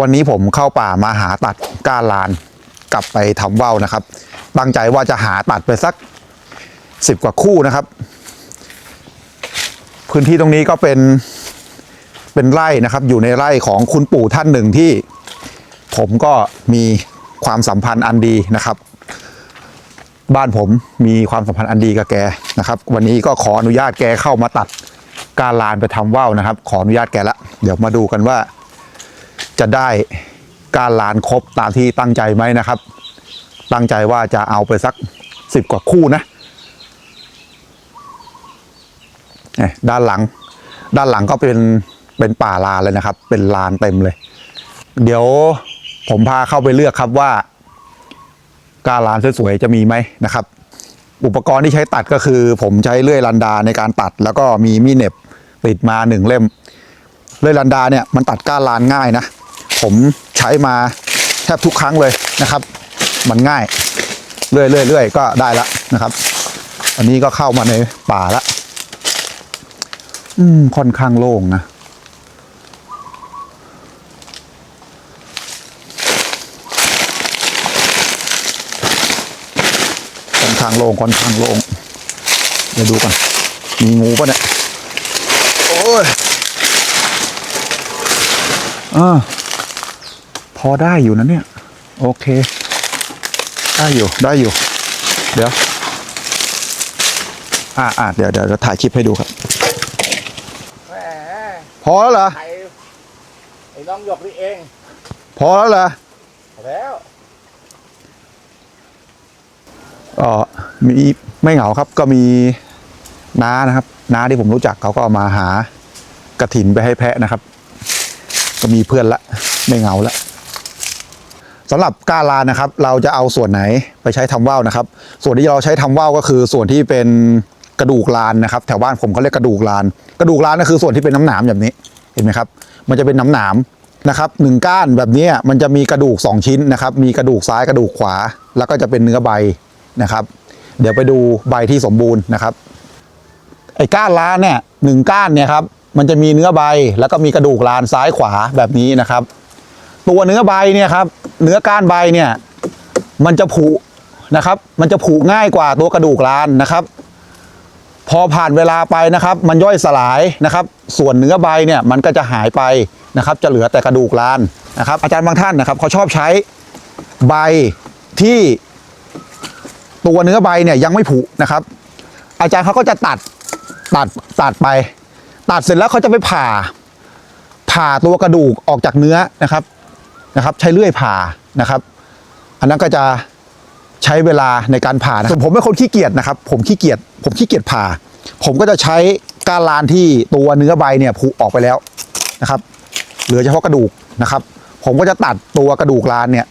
วันนี้ผมเข้าป่ามาหาตัดก้านลาน กลับไปทำว่าวนะครับ ตั้งใจว่าจะหาตัดไปสักสิบกว่าคู่นะครับ พื้นที่ตรงนี้ก็เป็นเป็นไร่นะครับ อยู่ในไร่ของคุณปู่ท่านหนึ่งที่ ผมก็มีความสัมพันธ์อันดีนะครับ บ้านผมมีความสัมพันธ์อันดีกับแกนะครับ วันนี้ก็ขออนุญาตแกเข้ามาตัดการลานไปทำว่าวนะครับ ขออนุญาตแกละ เดี๋ยวมาดูกันว่า จะได้การลานครบตามที่ตั้งใจไหมนะครับ ตั้งใจว่าจะเอาไปสักสิบกว่าคู่นะด้านหลัง ด้านหลังก็เป็นเป็นป่าลานเลยนะครับ เป็นลานเต็มเลย เดี๋ยวผมพาเข้าไปเลือกครับว่าก้านลานสวยๆจะมีไหมนะครับ อุปกรณ์ที่ใช้ตัดก็คือ ผมใช้เลื่อยลันดาในการตัด แล้วก็มีมีดเน็บติดมาหนึ่งเล่ม เลื่อยลันดาเนี่ยมันตัดก้านลานง่ายนะ ผมใช้มาแทบทุกครั้งเลยนะครับ มันง่ายเรื่อยๆเรื่อยๆก็ได้ละนะครับ อันนี้ก็เข้ามาในป่าละอืมค่อนข้างโล่งนะค่อนข้างโล่งค่อนข้างโล่งเดี๋ยวดูก่อนมีงูปะเนี่ยโอ้ยอ่า อได้อยู่นะเนี่ย โอเค ได้อยู่ได้อยู่ เดี๋ยว อ่าอ่าเดี๋ยวเดี๋ยวจะถ่ายคลิปให้ดูครับ แหมพอแล้วเหรอ ไอ้ไอ้น้องหยกนี่เองพอแล้วเหรอแล้วอ๋อมีไม่เหงาครับก็มีน้านะครับ น้าที่ผมรู้จักเขาก็เอามาหากระถินไปให้แพะนะครับ ก็มีเพื่อนละ ไม่เหงาละ สำหรับก้าลานนะครับ เราจะเอาส่วนไหนไปใช้ทำว่าวนะครับ ส่วนที่เราใช้ทำว่าวก็คือส่วนที่เป็นกระดูกลานนะครับแถวบ้านผมเขาเรียกกระดูกลาน กระดูกลานก็คือส่วนที่เป็นน้ำหนามแบบนี้เห็นไหมครับ มันจะเป็นน้ำหนามนะครับหนึ่งก้านแบบนี้มันจะมีกระดูกสองชิ้นนะครับ มีกระดูกซ้ายกระดูกขวา แล้วก็จะเป็นเนื้อใบนะครับ เดี๋ยวไปดูใบที่สมบูรณ์นะครับไอ้ก้านล้านเนี่ยหนึ่งก้านเนี่ยครับมันจะมีเนื้อใบแล้วก็มีกระดูกลานซ้ายขวาแบบนี้นะครับ ตัวเนื้อใบเนี่ยครับเนื้อก้านใบเนี่ยมันจะผุนะครับ มันจะผุง่ายกว่าตัวกระดูกลานนะครับ พอผ่านเวลาไปนะครับ มันย่อยสลายนะครับ ส่วนเนื้อใบเนี่ยมันก็จะหายไปนะครับ จะเหลือแต่กระดูกลานนะครับ อาจารย์บางท่านนะครับเขาชอบใช้ใบที่ตัวเนื้อใบเนี่ยยังไม่ผุนะครับ อาจารย์เขาก็จะตัดตัดตัดไป ตัดเสร็จแล้วเขาจะไปผ่าผ่าตัวกระดูกออกจากเนื้อนะครับ นะครับ ใช้เลื่อยผ่านะครับ อันนั้นก็จะใช้เวลาในการผ่านะส่วนผมเป็นคนขี้เกียจนะครับ ผมขี้เกียจผมขี้เกียจผ่า ผมก็จะใช้การลานที่ตัวเนื้อใบเนี่ยผุออกไปแล้วนะครับ เหลือเฉพาะกระดูกนะครับ ผมก็จะตัดตัวกระดูกลานเนี่ย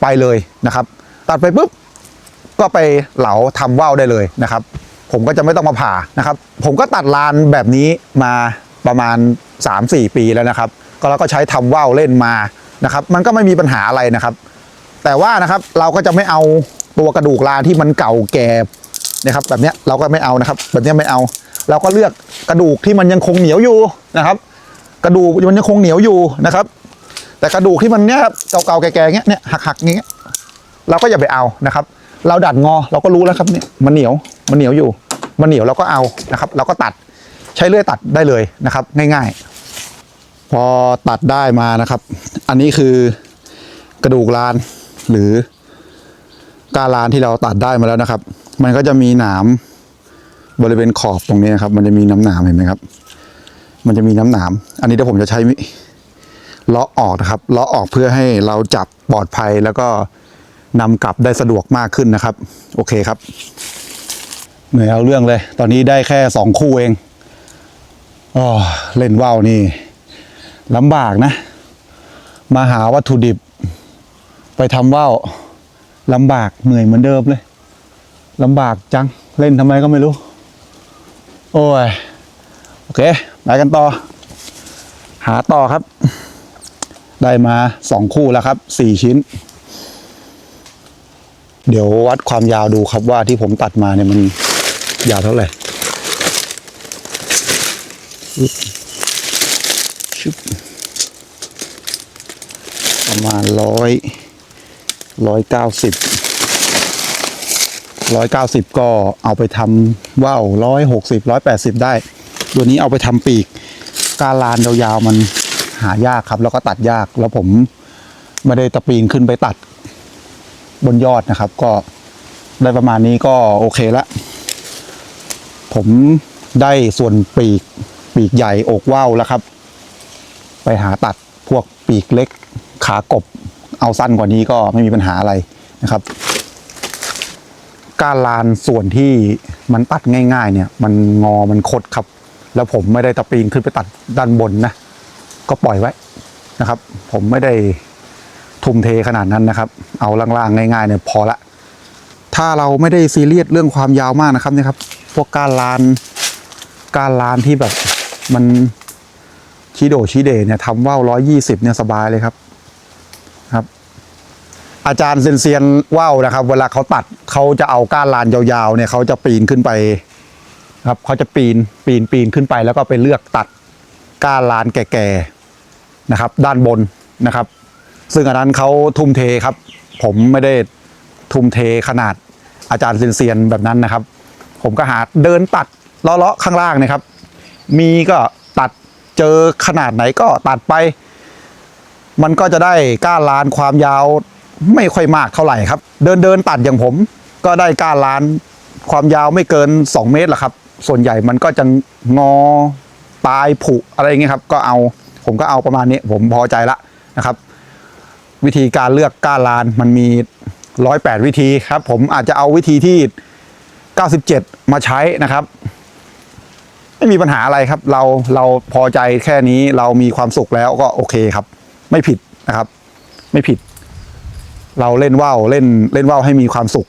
ไปเลยนะครับ ตัดไปปุ๊บก็ไปเหลาทำว่าวได้เลยนะครับ ผมก็จะไม่ต้องมาผ่านะครับ ผมก็ตัดลานแบบนี้มาประมาณ 3-4 ปีแล้วนะครับ ก็เราก็ใช้ทำว่าวเล่นมา นะครับ มันก็ไม่มีปัญหาอะไรนะครับ แต่ว่านะครับเราก็จะไม่เอาตัวกระดูกลาที่มันเก่าแก่นะครับ แบบนี้เราก็ไม่เอานะครับ แบบนี้ไม่เอา เราก็เลือกกระดูกที่มันยังคงเหนียวอยู่นะครับ กระดูกมันยังคงเหนียวอยู่นะครับ แต่กระดูกที่มันเนี้ยครับเก่าๆแก่ๆเงี้ยเนี่ยหักๆอย่างเงี้ยเราก็อย่าไปเอานะครับ เราดัดงอเราก็รู้แล้วครับเนี่ยมันเหนียวมันเหนียวอยู่ มันเหนียวเราก็เอานะครับ เราก็ตัดใช้เลื่อยตัดได้เลยนะครับ ง่าย ๆ พอตัดได้มานะครับ อันนี้คือกระดูกลานหรือการลานที่เราตัดได้มาแล้วนะครับ มันก็จะมีหนามบริเวณขอบตรงนี้นะครับ มันจะมีน้ำหนามเห็นไหมครับ มันจะมีน้ำหนาม อันนี้เดี๋ยวผมจะใช้เลาะออกนะครับเลาะออกเพื่อให้เราจับปลอดภัยแล้วก็นำกลับได้สะดวกมากขึ้นนะครับ โอเคครับเหนื่อยเอาเรื่องเลย ตอนนี้ได้แค่สองคู่เองอ๋อเล่นว่าวนี่ ลำบากนะ มาหาวัตถุดิบ ไปทำว่าวลำบากเหนื่อยเหมือนเดิมเลยลำบากจังเล่นทำไมก็ไม่รู้ โอ้ย โอเคไปกันต่อ หาต่อครับ ได้มาสองคู่แล้วครับสี่ชิ้น เดี๋ยววัดความยาวดูครับว่าที่ผมตัดมาเนี่ยมันยาวเท่าไหร่ชึบ มาณร้อยร้อยเก้าสิบร้อยเก้าสิบก็เอาไปทำว่าวร้อยหกสิบร้อยแปดสิบได้ ตัวนี้เอาไปทำปีก การลานยาวๆมันหายากครับ แล้วก็ตัดยากแล้วผมไม่ได้ตะปีนขึ้นไปตัดบนยอดนะครับ ก็ได้ประมาณนี้ก็โอเคละ ผมได้ส่วนปีกปีกใหญ่อกว่าวแล้วครับ ไปหาตัดพวกปีกเล็ก ขากบเอาสั้นกว่านี้ก็ไม่มีปัญหาอะไรนะครับ การลานส่วนที่มันตัดง่าย ๆ เนี่ย มันงอมันคดครับ แล้วผมไม่ได้ตะปีนขึ้นไปตัดด้านบนนะ ก็ปล่อยไว้นะครับ ผมไม่ได้ทุ่มเทขนาดนั้นนะครับ เอาล่างๆง่าย ๆ เนี่ยพอละ ถ้าเราไม่ได้ซีเรียสเรื่องความยาวมากนะครับเนี่ยครับ พวกการลานการลานที่แบบมันชีโดชีเดเนี่ยทำว่าวร้อยยี่สิบเนี่ยสบายเลยครับ อาจารย์เซียนเซียนว่าวนะครับ เวลาเขาตัดเขาจะเอาก้านลานยาวๆเนี่ยเขาจะปีนขึ้นไปครับเขาจะปีนปีนปีนขึ้นไปแล้วก็ไปเลือกตัดก้านลานแก่ๆนะครับ ด้านบนนะครับ ซึ่งอันนั้นเขาทุ่มเทครับ ผมไม่ได้ทุ่มเทขนาดอาจารย์เซียนเซียนแบบนั้นนะครับ ผมก็หาเดินตัดเลาะๆข้างล่างนะครับ มีก็ตัดเจอขนาดไหนก็ตัดไป มันก็จะได้ก้านลานความยาว ไม่ค่อยมากเท่าไหร่ครับ เดินเดินตัดอย่างผม ก็ได้ก้านล้าน ความยาวไม่เกิน 2 เมตรหรอกครับ ส่วนใหญ่มันก็จะงอปลายผุอะไรอย่างเงี้ยครับ ก็เอาผมก็เอาประมาณนี้ ผมพอใจละนะครับ วิธีการเลือกก้านลานมันมีร้อยแปดวิธีครับ ผมอาจจะเอาวิธีที่ 97 มาใช้นะครับ ไม่มีปัญหาอะไรครับ เราเราพอใจแค่นี้เรามีความสุขแล้วก็โอเคครับ ไม่ผิดนะครับ ไม่ผิด เราเล่นว่าวเล่นเล่นว่าวให้มีความสุข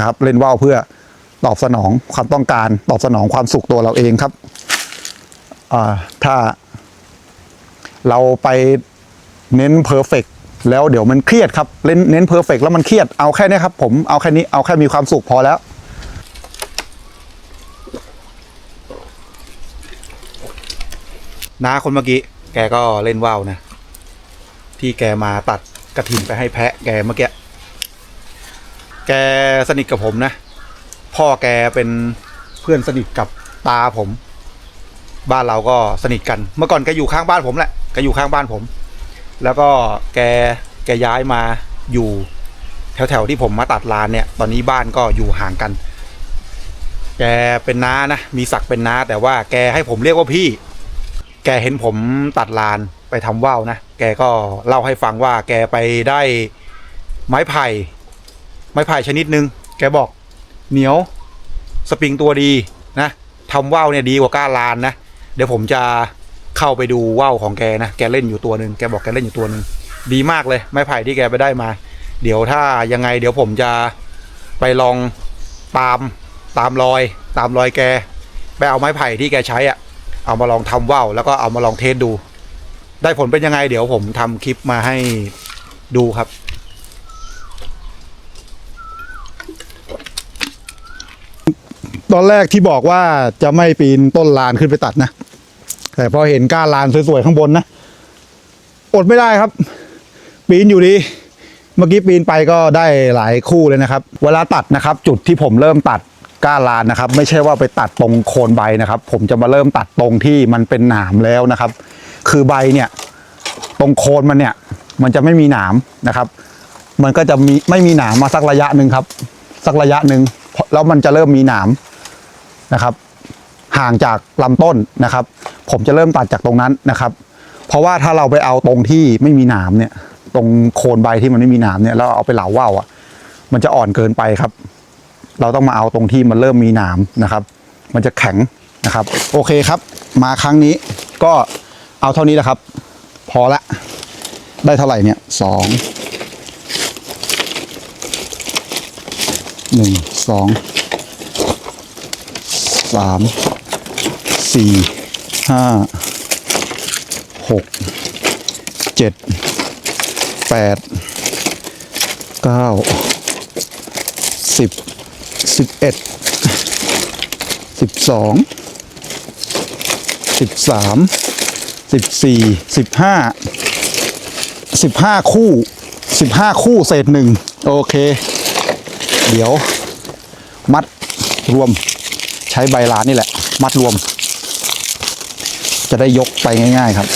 ครับ เล่นว่าวเพื่อตอบสนองความต้องการตอบสนองความสุขตัวเราเองครับถ้าเราไปเน้นเพอร์เฟกแล้วเดี๋ยวมันเครียดครับเล่นเน้นเพอร์เฟกแล้วมันเครียดเอาแค่นี้ครับ ผมเอาแค่นี้เอาแค่มีความสุขพอแล้วน้าคนเมื่อกี้ แกก็เล่นว่าวนะ ที่แกมาตัด กระถินไปให้แพะแกเมื่อกี้แกสนิทกับผมนะ พ่อแกเป็นเพื่อนสนิทกับตาผม บ้านเราก็สนิทกัน เมื่อก่อนแกอยู่ข้างบ้านผมแหละแกอยู่ข้างบ้านผม แล้วก็แกแกย้ายมาอยู่แถวๆที่ผมมาตัดลานเนี่ย ตอนนี้บ้านก็อยู่ห่างกัน แกเป็นน้านะ มีศักดิ์เป็นน้าแต่ว่าแกให้ผมเรียกว่าพี่ แกเห็นผมตัดลาน ไปทำว่าวนะ แกก็เล่าให้ฟังว่าแกไปได้ไม้ไผ่ ไม้ไผ่ชนิดหนึ่งแกบอกเหนียวสปริงตัวดีนะทำว่าวเนี่ยดีกว่าก้าลานนะ เดี๋ยวผมจะเข้าไปดูว่าวของแกนะแกเล่นอยู่ตัวหนึ่งแกบอกแกเล่นอยู่ตัวหนึ่งดีมากเลย ไม้ไผ่ที่แกไปได้มา เดี๋ยวถ้ายังไง เดี๋ยวผมจะไปลองตามตามรอย ตามรอยแก ไปเอาไม้ไผ่ที่แกใช้อะเอามาลองทำว่าวแล้วก็เอามาลองเทสดู ได้ผลเป็นยังไง เดี๋ยวผมทำคลิปมาให้ดูครับ ตอนแรกที่บอกว่าจะไม่ปีนต้นลานขึ้นไปตัดนะ แต่พอเห็นก้านลานสวยๆข้างบนนะ อดไม่ได้ครับ ปีนอยู่ดี เมื่อกี้ปีนไปก็ได้หลายคู่เลยนะครับ เวลาตัดนะครับ จุดที่ผมเริ่มตัดก้านลานนะครับ ไม่ใช่ว่าไปตัดตรงโคนใบนะครับ ผมจะมาเริ่มตัดตรงที่มันเป็นหนามแล้วนะครับ คือใบเนี่ยตรงโคนมันเนี่ยมันจะไม่มีหนามนะครับ มันก็จะมีไม่มีหนามมาสักระยะหนึ่งครับ สักระยะหนึ่งแล้วมันจะเริ่มมีหนามนะครับ ห่างจากลำต้นนะครับ ผมจะเริ่มตัดจากตรงนั้นนะครับ เพราะว่าถ้าเราไปเอาตรงที่ไม่มีหนามเนี่ย ตรงโคนใบที่มันไม่มีหนามเนี่ยแล้วเอาไปเหลาว่าวอะ มันจะอ่อนเกินไปครับ เราต้องมาเอาตรงที่มันเริ่มมีหนามนะครับ มันจะแข็งนะครับ โอเคครับ มาครั้งนี้ก็ เอาเท่านี้แหละครับ พอละ ได้เท่าไหร่เนี่ยสองหนึ่งสองสามสี่ห้าหกเจ็ดแปดเก้าสิบสิบเอ็ดสิบสองสิบสาม สิบสี่สิบห้าสิบห้าคู่สิบห้าคู่เศษหนึ่งโอเค เดี๋ยว มัดรวมใช้ใบลานนี่แหละ มัดรวม จะได้ยกไปง่าย ๆครับ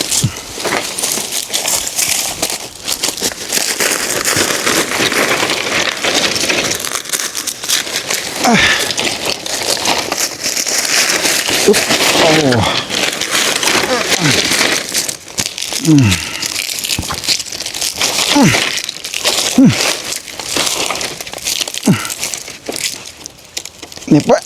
โอ้ น็บไว้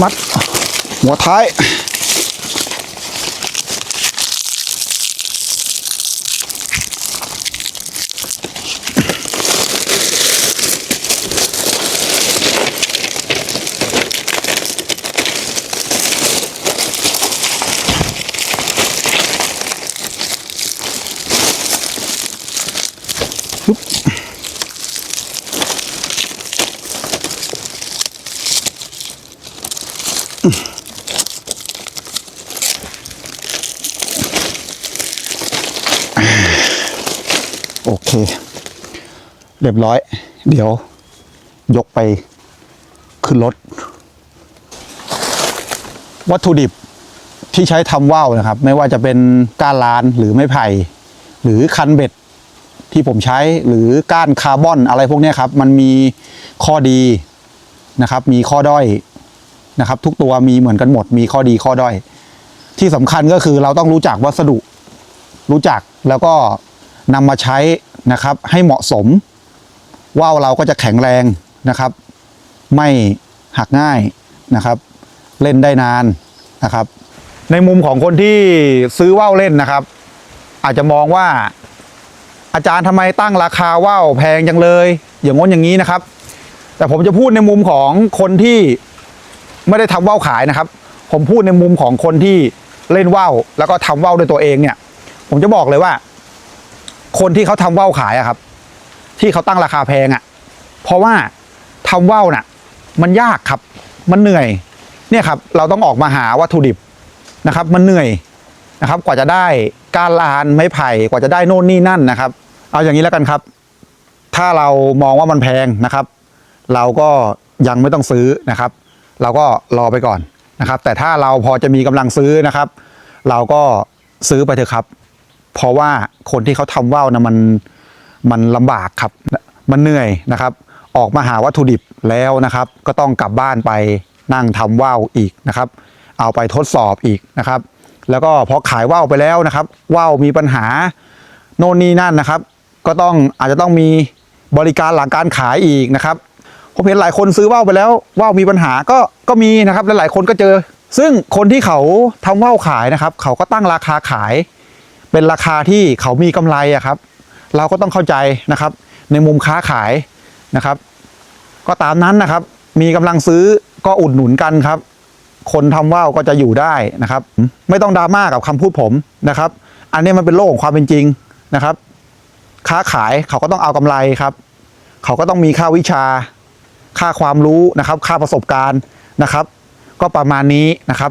มัดหัวท้าย โอเค เรียบร้อย เดี๋ยว ยกไปขึ้นรถ วัตถุดิบที่ใช้ทำว่าวนะครับ ไม่ว่าจะเป็นก้านลานหรือไม้ไผ่ หรือคันเบ็ดที่ผมใช้หรือก้านคาร์บอนอะไรพวกนี้ครับ มันมีข้อดีนะครับ มีข้อด้อยนะครับ ทุกตัวมีเหมือนกันหมด มีข้อดีข้อด้อย ที่สำคัญก็คือเราต้องรู้จักวัสดุ รู้จักแล้วก็ นำมาใช้นะครับให้เหมาะสม ว่าวเราก็จะแข็งแรงนะครับ ไม่หักง่ายนะครับ เล่นได้นานนะครับ ในมุมของคนที่ซื้อว่าวเล่นนะครับ อาจจะมองว่าอาจารย์ทำไมตั้งราคาว่าวแพงจังเลย อย่างง้นอย่างนี้นะครับ แต่ผมจะพูดในมุมของคนที่ไม่ได้ทำว่าวขายนะครับ ผมพูดในมุมของคนที่เล่นว่าวแล้วก็ทำว่าวด้วยตัวเองเนี่ย ผมจะบอกเลยว่า คนที่เขาทำว่าวขายอะครับ ที่เขาตั้งราคาแพงอะเพราะว่าทำว่าวน่ะ มันยากครับ มันเหนื่อย เนี่ยครับ เราต้องออกมาหาวัตถุดิบนะครับ มันเหนื่อยนะครับ กว่าจะได้การลานไม้ไผ่กว่าจะได้โน่นนี่นั่นนะครับ เอาอย่างนี้แล้วกันครับ ถ้าเรามองว่ามันแพงนะครับ เราก็ยังไม่ต้องซื้อนะครับ เราก็รอไปก่อนนะครับ แต่ถ้าเราพอจะมีกำลังซื้อนะครับ เราก็ซื้อไปเถอะครับ เพราะว่าคนที่เขาทำว่าวนะมันมันลำบากครับ มันเหนื่อยนะครับ ออกมาหาวัตถุดิบแล้วนะครับ ก็ต้องกลับบ้านไปนั่งทำว่าวอีกนะครับ เอาไปทดสอบอีกนะครับ แล้วก็พอขายว่าวไปแล้วนะครับว่าวมีปัญหาโน่นนี่นั่นนะครับ ก็ต้องอาจจะต้องมีบริการหลังการขายอีกนะครับผมเห็นหลายคนซื้อว่าวไปแล้วว่าวมีปัญหาก็ก็มีนะครับและหลายคนก็เจอ ซึ่งคนที่เขาทำว่าวขายนะครับ เขาก็ตั้งราคาขาย เป็นราคาที่เขามีกำไรอะครับ เราก็ต้องเข้าใจนะครับ ในมุมค้าขายนะครับ ก็ตามนั้นนะครับ มีกำลังซื้อก็อุดหนุนกันครับ คนทำว่าวก็จะอยู่ได้นะครับ ไม่ต้องดราม่ากับคำพูดผมนะครับ อันนี้มันเป็นโลกของความเป็นจริงนะครับ ค้าขายเขาก็ต้องเอากำไรครับ เขาก็ต้องมีค่าวิชา ค่าความรู้นะครับ ค่าประสบการณ์นะครับ ก็ประมาณนี้นะครับ